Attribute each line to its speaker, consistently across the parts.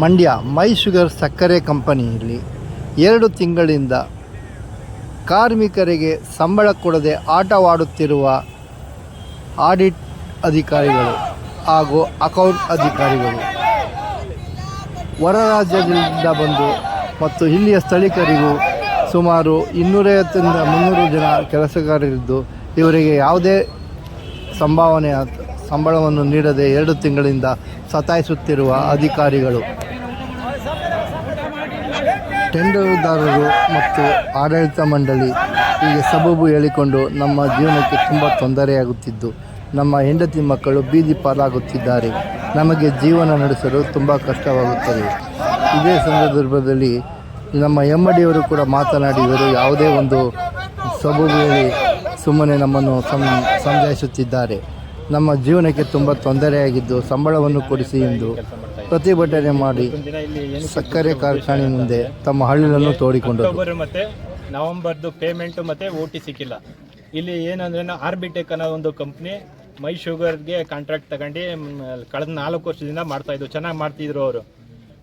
Speaker 1: ಮಂಡ್ಯ ಮೈ sugar ಸಕ್ಕರೆ ಕಂಪನಿಯಲ್ಲಿ ಎರಡು ತಿಂಗಳಿಂದ ಕಾರ್ಮಿಕರಿಗೆ ಸಂಬಳ ಕೊಡದೆ ಆಟವಾಡುತ್ತಿರುವ ಆಡಿಟ್ ಅಧಿಕಾರಿಗಳು. ಹಾಗೂ ಅಕೌಂಟ್ ಅಧಿಕಾರಿಗಳು. ಹೊರ ರಾಜ್ಯದಿಂದ ಬಂದು ಮತ್ತು ಇಲ್ಲಿಯ ಸ್ಥಳೀಕರಿಗೂ ಸುಮಾರು ಇನ್ನೂರೈವತ್ತರಿಂದ ಮುನ್ನೂರು ಜನ ಕೆಲಸಗಾರರಿದ್ದು ಇವರಿಗೆ ಯಾವುದೇ ಸಂಭಾವನೆ ಸಂಬಳವನ್ನು ನೀಡದೆ ಎರಡು ತಿಂಗಳಿಂದ ಸತಾಯಿಸುತ್ತಿರುವ ಅಧಿಕಾರಿಗಳು. ಟೆಂಡರ್ದಾರರು ಮತ್ತು ಆಡಳಿತ ಮಂಡಳಿ ಹೀಗೆ ಸಬೂಬು ಹೇಳಿಕೊಂಡು ನಮ್ಮ ಜೀವನಕ್ಕೆ ತುಂಬ ತೊಂದರೆಯಾಗುತ್ತಿದ್ದು. ನಮ್ಮ ಹೆಂಡತಿ ಮಕ್ಕಳು ಬೀದಿ ಪಾಲಾಗುತ್ತಿದ್ದಾರೆ. ನಮಗೆ ಜೀವನ ನಡೆಸಲು ತುಂಬ ಕಷ್ಟವಾಗುತ್ತದೆ. ಇದೇ ಸಂದರ್ಭದಲ್ಲಿ ನಮ್ಮ ಎಮ್ಮಡಿಯವರು ಕೂಡ ಮಾತನಾಡಿದರು. ಯಾವುದೇ ಒಂದು ಸಬೂಬಿನಲ್ಲಿ ಸುಮ್ಮನೆ ನಮ್ಮನ್ನು ಸಂ, ಸಂಜಾಯಿಸುತ್ತಿದ್ದಾರೆ. ನಮ್ಮ ಜೀವನಕ್ಕೆ ತುಂಬ ತೊಂದರೆಯಾಗಿದ್ದು ಸಂಬಳವನ್ನು ಕೊಡಿಸಿ ಎಂದು ಪ್ರತಿಭಟನೆ ಮಾಡಿ ಸಕ್ಕರೆ ಕಾರ್ಖಾನೆ ಮುಂದೆ ತಮ್ಮ ಹಳ್ಳಿಯನ್ನು ತೋಡಿಕೊಂಡರು.
Speaker 2: ಮತ್ತೆ ನವೆಂಬರ್ದು ಪೇಮೆಂಟ್ ಮತ್ತೆ ಓ ಟಿ ಸಿಕ್ಕಿಲ್ಲ. ಇಲ್ಲಿ ಏನಂದ್ರೆ ಆರ್ಬಿಟೆಕ್ ಅನ್ನೋ ಒಂದು ಕಂಪ್ನಿ ಮೈ ಶುಗರ್ಗೆ ಕಾಂಟ್ರಾಕ್ಟ್ ತಗೊಂಡು ಕಳೆದ ನಾಲ್ಕು ವರ್ಷದಿಂದ ಮಾಡ್ತಾ ಇದ್ರು. ಚೆನ್ನಾಗಿ ಮಾಡ್ತಿದ್ರು ಅವರು.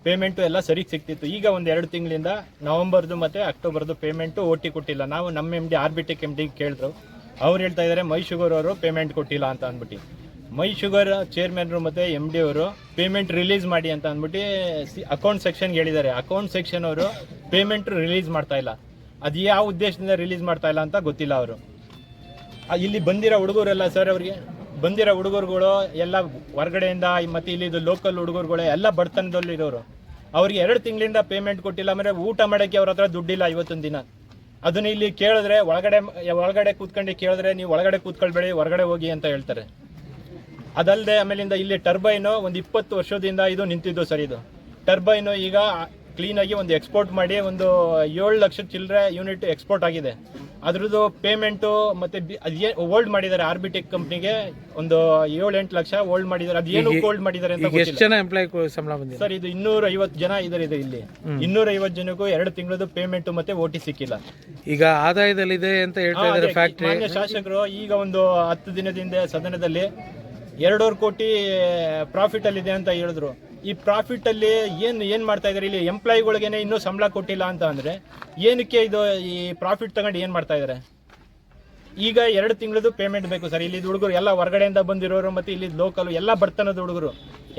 Speaker 2: ಪೇಮೆಂಟು ಎಲ್ಲ ಸರಿಗೆ ಸಿಗ್ತಿತ್ತು. ಈಗ ಒಂದು ಎರಡು ತಿಂಗಳಿಂದ ನವಂಬರ್ದು ಮತ್ತು ಅಕ್ಟೋಬರ್ದು ಪೇಮೆಂಟು ಓಟಿ ಟಿ ಕೊಟ್ಟಿಲ್ಲ. ನಾವು ನಮ್ಮ M D R B tech M D ಕೇಳಿದ್ರು. ಅವ್ರು ಹೇಳ್ತಾ ಇದ್ದಾರೆ ಮೈ ಶುಗರ್ ಅವರು ಪೇಮೆಂಟ್ ಕೊಟ್ಟಿಲ್ಲ ಅಂತ ಅಂದ್ಬಿಟ್ಟು. ಮೈ ಶುಗರ್ ಚೇರ್ಮನ್ರು ಮತ್ತು ಎಂ ಡಿ ಅವರು ಪೇಮೆಂಟ್ ರಿಲೀಸ್ ಮಾಡಿ ಅಂತ ಅಂದ್ಬಿಟ್ಟು ಅಕೌಂಟ್ ಸೆಕ್ಷನ್ಗೆ ಹೇಳಿದ್ದಾರೆ. ಅಕೌಂಟ್ ಸೆಕ್ಷನ್ ಅವರು ಪೇಮೆಂಟ್ ರಿಲೀಸ್ ಮಾಡ್ತಾ ಇಲ್ಲ. ಅದು ಯಾವ ಉದ್ದೇಶದಿಂದ ರಿಲೀಸ್ ಮಾಡ್ತಾ ಇಲ್ಲ ಅಂತ ಗೊತ್ತಿಲ್ಲ ಅವರು. ಇಲ್ಲಿ ಬಂದಿರೋ ಹುಡುಗರೆಲ್ಲ ಸರ್ ಅವ್ರಿಗೆ ಬಂದಿರೋ ಹುಡುಗರುಗಳು ಎಲ್ಲ ಹೊರಗಡೆಯಿಂದ ಮತ್ತೆ ಇಲ್ಲಿ ಲೋಕಲ್ ಹುಡುಗರುಗಳು ಎಲ್ಲ ಬಡತನದಲ್ಲಿ ಇರೋರು. ಅವ್ರಿಗೆ ಎರಡು ತಿಂಗಳಿಂದ ಪೇಮೆಂಟ್ ಕೊಟ್ಟಿಲ್ಲ ಅಂದರೆ ಊಟ ಮಾಡೋಕ್ಕೆ ಅವ್ರ ಹತ್ರ ದುಡ್ಡಿಲ್ಲ ಇವತ್ತೊಂದು ದಿನ. ಅದನ್ನ ಇಲ್ಲಿ ಕೇಳಿದ್ರೆ ಒಳಗಡೆ ಒಳಗಡೆ ಕೂತ್ಕೊಂಡು ಕೇಳಿದ್ರೆ ನೀವು ಒಳಗಡೆ ಕೂತ್ಕೊಳ್ಬೇಡಿ, ಹೊರಗಡೆ ಹೋಗಿ ಅಂತ ಹೇಳ್ತಾರೆ. ಅದಲ್ಲದೆ ಆಮೇಲಿಂದ ಇಲ್ಲಿ ಟರ್ಬೈನು ಒಂದು ಇಪ್ಪತ್ತು ವರ್ಷದಿಂದ ಇದು ನಿಂತಿದ್ದು ಸರ್ ಇದು. ಟರ್ಬೈನು ಈಗ ಕ್ಲೀನಾಗಿ ಒಂದು ಎಕ್ಸ್ಪೋರ್ಟ್ ಮಾಡಿ ಒಂದು ಏಳು ಲಕ್ಷ ಚಿಲ್ಲರೆ ಯೂನಿಟ್ ಎಕ್ಸ್ಪೋರ್ಟ್ ಆಗಿದೆ. ಅದ್ರದ್ದು ಪೇಮೆಂಟು ಮತ್ತೆ ಹೋಲ್ಡ್ ಮಾಡಿದ್ದಾರೆ ಆರ್ಬಿಟೆಕ್ ಕಂಪ್ನಿಗೆ ಒಂದು ಏಳು ಎಂಟು ಲಕ್ಷ ಹೋಲ್ಡ್ ಮಾಡಿದ್ದಾರೆ ಅದು ಏನು ಹೋಲ್ಡ್ ಮಾಡಿದ್ದಾರೆ ಅಂತ
Speaker 3: ಎಷ್ಟು ಜನ ಎಂಪ್ಲಾಯ್ ಸಂಬಳ ಬಂದಿದೆ?
Speaker 2: ಸರ್ ಇದು ಇನ್ನೂರ ಐವತ್ತು ಜನ ಇದಾರೆ ಇದು ಇಲ್ಲಿ. ಇನ್ನೂರ ಐವತ್ತು ಜನಕ್ಕೂ ಎರಡು ತಿಂಗಳದ್ದು ಪೇಮೆಂಟ್ ಮತ್ತೆ ಓಟಿ ಸಿಕ್ಕಿಲ್ಲ.
Speaker 3: ಈಗ ಆದಾಯದಲ್ಲಿದೆ ಅಂತ ಹೇಳ್ತಾ ಇದ್ದಾರೆ ಫ್ಯಾಕ್ಟ್ರಿ
Speaker 2: ಶಾಸಕರು ಈಗ ಒಂದು ಹತ್ತು ದಿನದಿಂದ ಸದನದಲ್ಲಿ ಎರಡೂವರೆ ಕೋಟಿ ಪ್ರಾಫಿಟ್ ಅಲ್ಲಿ ಇದೆ ಅಂತ ಹೇಳಿದ್ರು. ಈ ಪ್ರಾಫಿಟ್ ಅಲ್ಲಿ ಏನು ಏನ್ ಮಾಡ್ತಾ ಇದಾರೆ? ಇಲ್ಲಿ ಎಂಪ್ಲಾಯಿಗಳಿಗೇನೆ ಇನ್ನೂ ಸಂಬಳ ಕೊಟ್ಟಿಲ್ಲ ಅಂತ ಅಂದ್ರೆ ಏನಕ್ಕೆ ಇದು ಈ ಪ್ರಾಫಿಟ್ ತಗೊಂಡು ಏನ್ ಮಾಡ್ತಾ ಇದಾರೆ? ಈಗ ಎರಡು ತಿಂಗಳದು ಪೇಮೆಂಟ್ ಬೇಕು ಸರ್. ಇಲ್ಲಿ ಹುಡುಗರು ಎಲ್ಲ ಹೊರಗಡೆಯಿಂದ ಬಂದಿರೋರು ಮತ್ತೆ ಇಲ್ಲಿ ಲೋಕಲ್ ಎಲ್ಲ ಬರ್ತನದ ಹುಡುಗರು.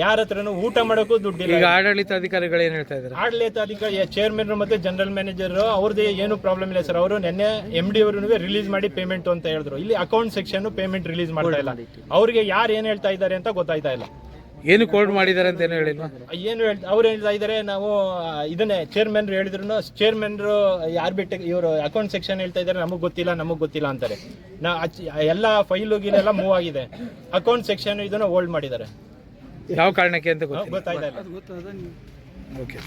Speaker 2: ಯಾರ ಹತ್ರನೂ ಊಟ ಮಾಡೋಕ್ಕೂ ದುಡ್ಡಿಲ್ಲ.
Speaker 3: ಈಗ ಆಡಳಿತ ಅಧಿಕಾರಿಗಳು ಏನ್ ಹೇಳ್ತಾ ಇದ್ದಾರೆ
Speaker 2: ಆಡಳಿತ ಅಧಿಕಾರಿ ಚೇರ್ಮನ್ ಮತ್ತೆ ಜನರಲ್ ಮ್ಯಾನೇಜರ್ ಅವ್ರದ್ದು ಏನು ಪ್ರಾಬ್ಲಮ್ ಇಲ್ಲ ಸರ್. ಅವರು ನಿನ್ನೆ ಎಂ ಡಿ ಅವರು ರಿಲೀಸ್ ಮಾಡಿ ಪೇಮೆಂಟ್ ಅಂತ ಹೇಳಿದ್ರು. ಇಲ್ಲಿ ಅಕೌಂಟ್ ಸೆಕ್ಷನ್ ಪೇಮೆಂಟ್ ರಿಲೀಸ್ ಮಾಡ್ತಾ ಇಲ್ಲ. ಅವ್ರಿಗೆ ಯಾರು ಏನ್ ಹೇಳ್ತಾ ಇದ್ದಾರೆ ಅಂತ ಗೊತ್ತಾಯ್ತಾ ಇಲ್ಲ.
Speaker 3: ಏನು ಕೋಲ್ಡ್ ಮಾಡಿದ್ದಾರೆ ಅಂತ ಏನು ಹೇಳಿಲ್ವಾ?
Speaker 2: ಏನು ಹೇಳ್ತಾ ಅವ್ರು ಹೇಳ್ತಾ ಇದ್ದಾರೆ ನಾವು ಇದನ್ನೇ ಚೇರ್ಮನ್ ಹೇಳಿದ್ರು ಚೇರ್ಮನ್ ಯಾರು ಬಿಟ್ಟು ಇವರು ಅಕೌಂಟ್ ಸೆಕ್ಷನ್ ಹೇಳ್ತಾ ಇದ್ದಾರೆ ನಮಗೆ ಗೊತ್ತಿಲ್ಲ ನಮಗೆ ಗೊತ್ತಿಲ್ಲ ಅಂತಾರೆ. ನಾ ಅಚ್- ಎಲ್ಲ ಫೈಲು ಗೀಲೆಲ್ಲ ಮೂವ್ ಆಗಿದೆ. ಅಕೌಂಟ್ ಸೆಕ್ಷನ್ ಇದನ್ನ ಹೋಲ್ಡ್ ಮಾಡಿದ್ದಾರೆ.
Speaker 3: ಯಾವ ಕಾರಣಕ್ಕೆ ಅಂತ
Speaker 2: ಗೊತ್ತಾಯ್ತಾ ಇಲ್ಲ.
Speaker 3: ಓಕೆ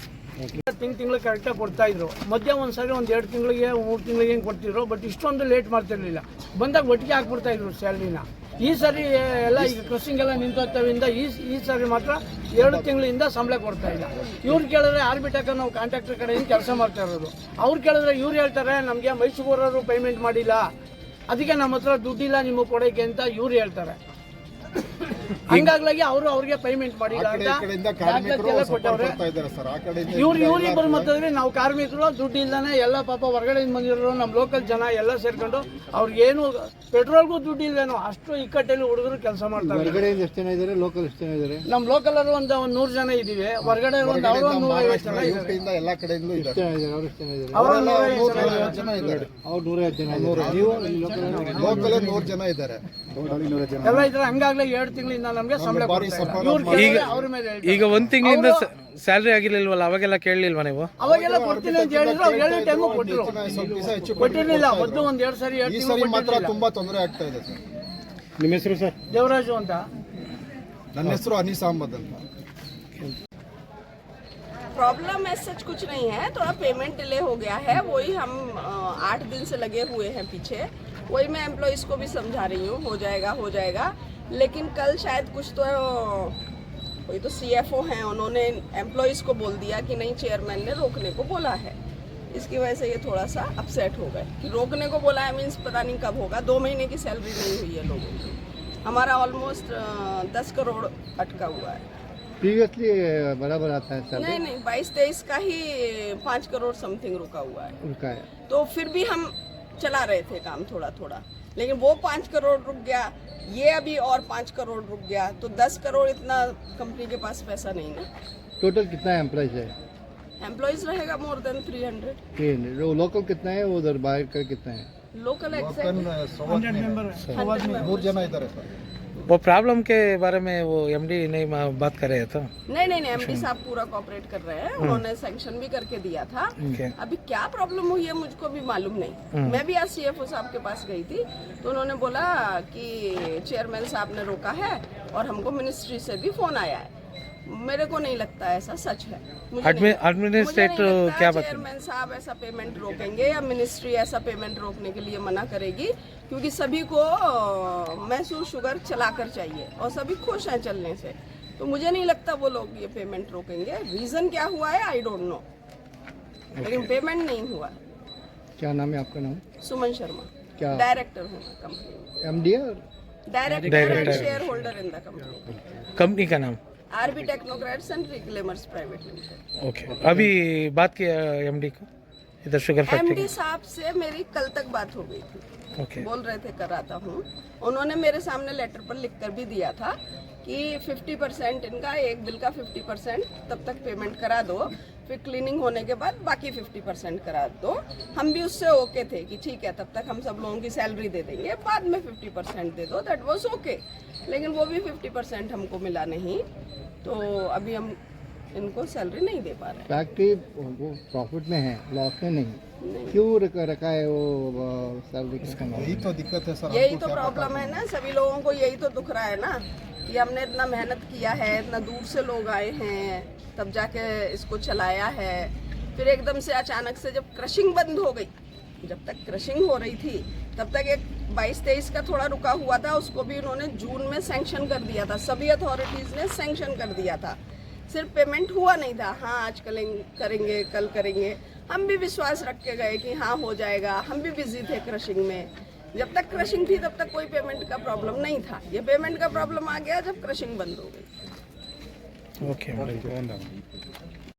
Speaker 4: ತಿಂಗ್ ತಿಂಗಳು ಕರೆಕ್ಟಾಗಿ ಕೊಡ್ತಾ ಇದ್ರು. ಮಧ್ಯ ಒಂದು ಸಾರಿ ಒಂದು ಎರಡು ತಿಂಗಳಿಗೆ, ಮೂರು ತಿಂಗಳಿಗೆ ಹಿಂಗೆ ಕೊಡ್ತಿದ್ರು ಬಟ್ ಇಷ್ಟೊಂದು ಲೇಟ್ ಮಾಡ್ತಿರ್ಲಿಲ್ಲ. ಬಂದಾಗ ಒಟ್ಟಿಗೆ ಹಾಕ್ಬಿಡ್ತಾ ಇದ್ರು ಸ್ಯಾಲ್ರಿನ ಈ ಸರಿ ಎಲ್ಲ ಈಗ ಕ್ರಸಿಂಗ್ ಎಲ್ಲ ನಿಂತೋತ್ತವಿಂದ ಈ ಈ ಸರಿ ಮಾತ್ರ ಎರಡು ತಿಂಗಳಿಂದ ಸಂಬಳ ಕೊಡ್ತಾ ಇಲ್ಲ. ಇವ್ರು ಕೇಳಿದ್ರೆ ಆರ್ಬಿಟಕ ನಾವು ಕಾಂಟ್ರಾಕ್ಟರ್ ಕಡೆಯಿಂದ ಕೆಲಸ ಮಾಡ್ತಾ ಇರೋದು. ಅವ್ರು ಕೇಳಿದ್ರೆ ಇವ್ರು ಹೇಳ್ತಾರೆ, ನಮಗೆ ಮೈಸೂರವರು ಪೇಮೆಂಟ್ ಮಾಡಿಲ್ಲ. ಅದಕ್ಕೆ ನಮ್ಮ ಹತ್ರ ದುಡ್ಡಿಲ್ಲ ನಿಮಗೆ ಕೊಡೋಕ್ಕೆ ಅಂತ ಇವ್ರು ಹೇಳ್ತಾರೆ. ಹಂಗಾಗ್ಲಾಗಿ ಅವರು ಅವ್ರಿಗೆ ಪೇಮೆಂಟ್ ಮಾಡಿ ಕೊಟ್ಟವ್ರೆ. ಇವ್ರು ಇವ್ರಿಬ್ಬರು ಮಾತಾಡಿದ್ರೆ ನಾವು ಕಾರ್ಮಿಕರು ದುಡ್ಡು ಇಲ್ದಾನೆ ಎಲ್ಲ ಪಾಪ ಹೊರಗಡೆಯಿಂದ ಬಂದಿರೋ ನಮ್ಮ ಲೋಕಲ್ ಜನ ಎಲ್ಲ ಸೇರ್ಕೊಂಡು ಅವ್ರಿಗೇನು ಪೆಟ್ರೋಲ್ಗೂ ದುಡ್ಡು ಇಲ್ವೇನೋ ಅಷ್ಟು ಇಕ್ಕಟ್ಟಲ್ಲಿ ಹುಡುಗರು ಕೆಲಸ ಮಾಡ್ತಾರೆ
Speaker 1: ಎಷ್ಟು ಜನ ಇದ್ದಾರೆ ಲೋಕಲ್ ಎಷ್ಟು ಜನ ಇದ್ದಾರೆ
Speaker 4: ನಮ್ಮ ಲೋಕಲ್ ಅವರು ಒಂದು ಒಂದು ನೂರು ಜನ ಇದ್ದೀವಿ. ಹೊರಗಡೆ ಒಂದು ಅವರು ಒಂದು ನೂರೈವತ್ತು ಜನ ಇದ್ದಾರೆ.
Speaker 5: ಎಲ್ಲ
Speaker 1: ಕಡೆಯಿಂದ ಇದ್ದಾರೆ. ಅವ್ರು ಎಷ್ಟು ಜನ ಇದ್ದಾರೆ?
Speaker 4: ಅವರು ಜನ ಇದ್ದಾರೆ.
Speaker 5: ಜನ ಇದ್ದಾರೆ.
Speaker 1: ಅವ್ರು ನೂರೈವತ್ತು ಜನ ಇದ್ದಾರೆ. ನೀವು
Speaker 5: ಲೋಕಲ್ ನೂರು ಜನ ಇದ್ದಾರೆ?
Speaker 4: ಎಲ್ಲ ಇದ್ರೆ ಹಂಗಾಗ್ಲೇ ಎರಡು ತಿಂಗಳಿಂದ ನಮಗೆ ಸಂಬಳ ಕೊಡ್ತಾ ಇಲ್ಲ. ಇವ್ರು ಕೇಳಿದ್ರೆ ಅವ್ರ ಮೇಲೆ ಹೇಳ್ತಾರೆ.
Speaker 3: ಈಗ ಒಂದ್ ತಿಂಗಳಿಂದ ಸ್ಯಾಲ್ರಿ ಆಗಿರ್ಲಿಲ್ವಲ್ಲ ಅವಾಗೆಲ್ಲ ಕೇಳಲಿಲ್ವಾ ನೀವು
Speaker 4: ಅವಾಗೆಲ್ಲ ಕೊಡ್ತೀನಿ ಅಂತ ಹೇಳಿದ್ರು ಅವ್ರು ಹೇಳಿದ ಟೈಮು ಕೊಟ್ಟರು
Speaker 5: ಸ್ವಲ್ಪ ದಿವಸ ಹೆಚ್ಚು
Speaker 4: ಕೊಟ್ಟಿರ್ಲಿಲ್ಲ ಮೊದಲು ಒಂದು ಎರಡು ಸರಿ ಎರಡು
Speaker 5: ಈ
Speaker 4: ತಿಂಗಳು
Speaker 5: ಸರಿ ಮಾತ್ರ
Speaker 4: ಕೊಟ್ಟಿರ್ಲಿಲ್ಲ
Speaker 5: ತುಂಬಾ ತೊಂದರೆ ಆಗ್ತಾ ಇದೆ ಸರ್
Speaker 1: ನಿಮ್ಮ ಹೆಸರು ಸರ್
Speaker 4: ದೇವರಾಜು ಅಂತ
Speaker 5: ನನ್ನ ಹೆಸರು ಅನೀಸ್ ಅಹಮದ್ ಅಂತ
Speaker 6: प्रॉब्लम ऐसा सच कुछ नहीं है थोड़ा पेमेंट डिले हो गया है वही हम अ, आठ दिन से लगे हुए हैं पीछे वही मैं एम्प्लॉयज़ को भी समझा रही हूँ हो जाएगा हो जाएगा लेकिन कल शायद कुछ तो कोई तो सीएफओ हैं उन्होंने एम्प्लॉयज़ को बोल दिया कि नहीं चेयरमैन ने रोकने को बोला है। इसकी वजह से ये थोड़ा सा अपसेट हो गए कि रोकने को बोला है मीन्स पता नहीं कब होगा दो महीने की सैलरी नहीं हुई है लोगों की। हमारा ऑलमोस्ट दस करोड़ अटका हुआ है।
Speaker 1: प्रीवियसली बराबर आता है सर
Speaker 6: नहीं नहीं बाईस तेईस का ही पाँच करोड़ समथिंग रुका हुआ है।
Speaker 1: उनका है।
Speaker 6: तो फिर भी हम चला रहे थे काम थोड़ा थोड़ा लेकिन वो पाँच करोड़ रुक गया ये अभी और पाँच करोड़ रुक गया तो दस करोड़ इतना कंपनी के पास पैसा नहीं ना।
Speaker 1: टोटल कितना एम्प्लॉयज़ है?
Speaker 6: एम्प्लॉयज़ रहेगा more
Speaker 1: than three hundred local कितना है उधर बाहर का कितना है?
Speaker 6: लोकल
Speaker 5: हंड्रेड मेंबर है।
Speaker 3: वो प्रॉब्लम के बारे में वो एमडी नहीं बात कर रहे थे।
Speaker 6: नहीं नहीं नहीं एमडी साहब पूरा कॉपरेट कर रहे हैं। उन्होंने सेंक्शन भी करके दिया था। अभी क्या प्रॉब्लम हुई है मुझको भी मालूम नहीं। मैं भी आज सीएफओ साहब के पास गई थी तो उन्होंने बोला कि चेयरमैन साहब ने रोका है और हमको मिनिस्ट्री से भी फ़ोन आया है। मेरे को नहीं लगता ऐसा सच है। मुझे
Speaker 3: एडमि-
Speaker 6: नहीं-
Speaker 3: एडमिनिस्ट्रेटर
Speaker 6: मुझे नहीं
Speaker 3: क्या बता
Speaker 6: चेयरमैन साहब ऐसा पेमेंट रोकेंगे या मिनिस्ट्री ऐसा पेमेंट रोकने के लिए मना करेगी क्योंकि सभी को मैसूर शुगर चलाकर चाहिए और सभी खुश हैं चलने से। तो मुझे नहीं लगता वो लोग ये पेमेंट रोकेंगे। रीजन क्या हुआ है? आई डोंट नो लेकिन पेमेंट नहीं हुआ।
Speaker 1: क्या नाम है आपका नाम?
Speaker 6: सुमन शर्मा।
Speaker 1: क्या?
Speaker 6: डायरेक्टर हूँ
Speaker 1: company M
Speaker 6: D director share holder in the company
Speaker 3: company का नाम?
Speaker 6: R B technocrats and reclaimers private
Speaker 3: limited. Okay अभी बात किया एमडी को? इधर शुगर फैक्ट्री
Speaker 6: एमडी साहब से मेरी कल तक बात हो गई थी।
Speaker 3: ओके
Speaker 6: बोल रहे थे कराता हूँ। उन्होंने मेरे सामने लेटर पर लिख कर भी दिया था कि 50 परसेंट इनका एक बिल का 50 परसेंट तब तक पेमेंट करा दो। फिर क्लीनिंग होने के बाद बाकी 50 परसेंट करा दो। हम भी उससे ओके okay थे कि ठीक है, तब तक हम सब लोगों की सैलरी दे देंगे, बाद में 50 परसेंट दे दो दैट वॉज़ ओके लेकिन वो भी 50 परसेंट हमको मिला नहीं। तो अभी हम इनको सैलरी नहीं दे पा रहे
Speaker 1: फैक्ट्री वो प्रॉफिट में है लॉस में नहीं। क्यों रखा रखा है वो सैलरी
Speaker 5: यही तो दिक्कत है सर
Speaker 6: यही तो प्रॉब्लम है ना सभी लोगों को यही तो दुख रहा है ना कि हमने इतना मेहनत किया है इतना दूर से लोग आए हैं तब जाके इसको चलाया है। फिर एकदम से अचानक से जब क्रशिंग बंद हो गई जब तक क्रशिंग हो रही थी तब तक एक बाईस तेईस का थोड़ा रुका हुआ था उसको भी उन्होंने जून में सैंक्शन कर दिया था सभी अथॉरिटीज़ ने सैंक्शन कर दिया था। सिर्फ़ पेमेंट हुआ नहीं था। हाँ आज कल करेंगे कल करेंगे। हम भी विश्वास रख के गए कि हाँ हो जाएगा। हम भी बिज़ी थे क्रशिंग में। जब तक क्रशिंग थी तब तक कोई पेमेंट का प्रॉब्लम नहीं था। ये पेमेंट का प्रॉब्लम आ गया जब क्रशिंग बंद हो गई।
Speaker 3: ओके